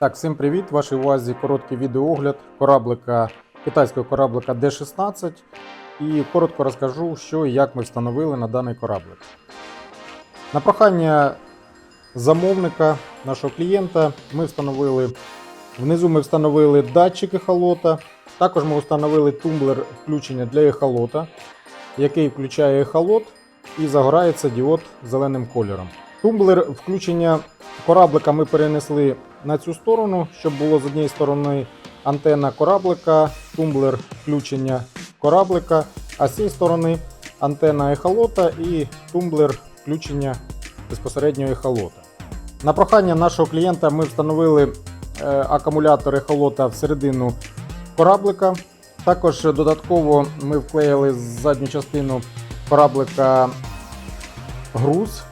Так, всім привіт! Вашій увазі короткий відеоогляд кораблика, китайського кораблика D16. І коротко розкажу, що і як ми встановили на даний кораблик. На прохання замовника, нашого клієнта, ми встановили внизу ми встановили датчик ехолота. Також ми встановили тумблер включення для ехолота, який включає ехолот і загорається діод зеленим кольором. Тумблер включення кораблика ми перенесли на цю сторону, щоб було з однієї сторони антенна кораблика, тумблер включення кораблика, а з цієї сторони антенна ехолота і тумблер включення безпосередньо ехолота. На прохання нашого клієнта ми встановили е, акумулятор ехолота всередину кораблика. Також додатково ми вклеїли з задню частину кораблика груз,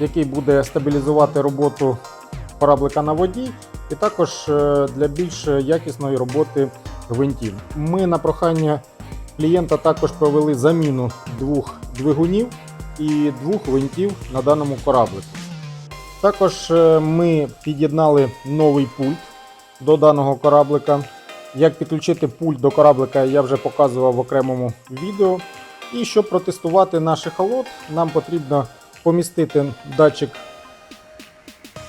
який буде стабілізувати роботу кораблика на воді, і також е, для більш якісної роботи гвинтів. Ми на прохання клієнта також провели заміну двох двигунів і двох гвинтів на даному кораблику. Також е, ми під'єднали новий пульт до даного кораблика. Як підключити пульт до кораблика, я вже показував в окремому відео. І щоб протестувати наш ехолот, нам потрібно помістити датчик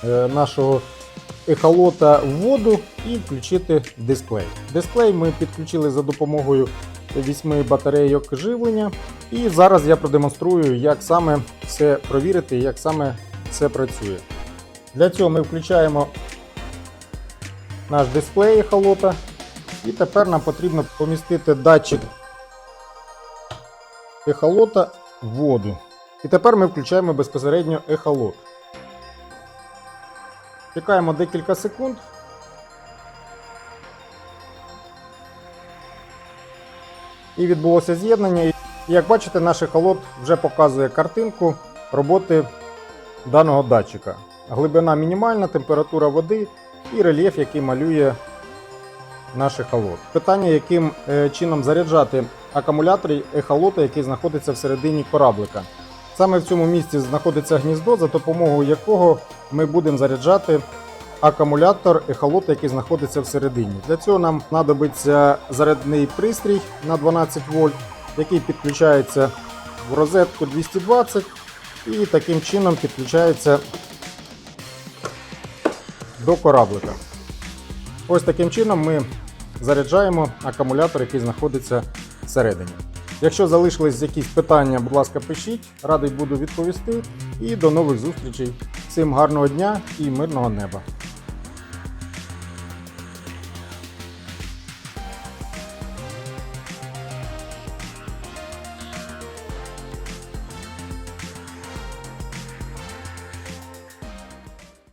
нашого ехолота в воду і включити дисплей. Дисплей ми підключили за допомогою 8 батарейок живлення. І зараз я продемонструю, як саме все провірити, як саме це працює. Для цього ми включаємо наш дисплей ехолота. І тепер нам потрібно помістити датчик ехолота в воду. І тепер ми включаємо безпосередньо ехолот. Чекаємо декілька секунд. І відбулося з'єднання. Як бачите, наш ехолот вже показує картинку роботи даного датчика. Глибина мінімальна, температура води і рельєф, який малює наш ехолот. Питання, яким е, чином заряджати акумулятор ехолота, який знаходиться всередині кораблика. Саме в цьому місці знаходиться гніздо, за допомогою якого ми будемо заряджати акумулятор ехолота, який знаходиться всередині. Для цього нам знадобиться зарядний пристрій на 12 вольт, який підключається в розетку 220 і таким чином підключається до кораблика. Ось таким чином ми заряджаємо акумулятор, який знаходиться всередині. Якщо залишились якісь питання, будь ласка, пишіть, радий буду відповісти. І до нових зустрічей. Всім гарного дня і мирного неба!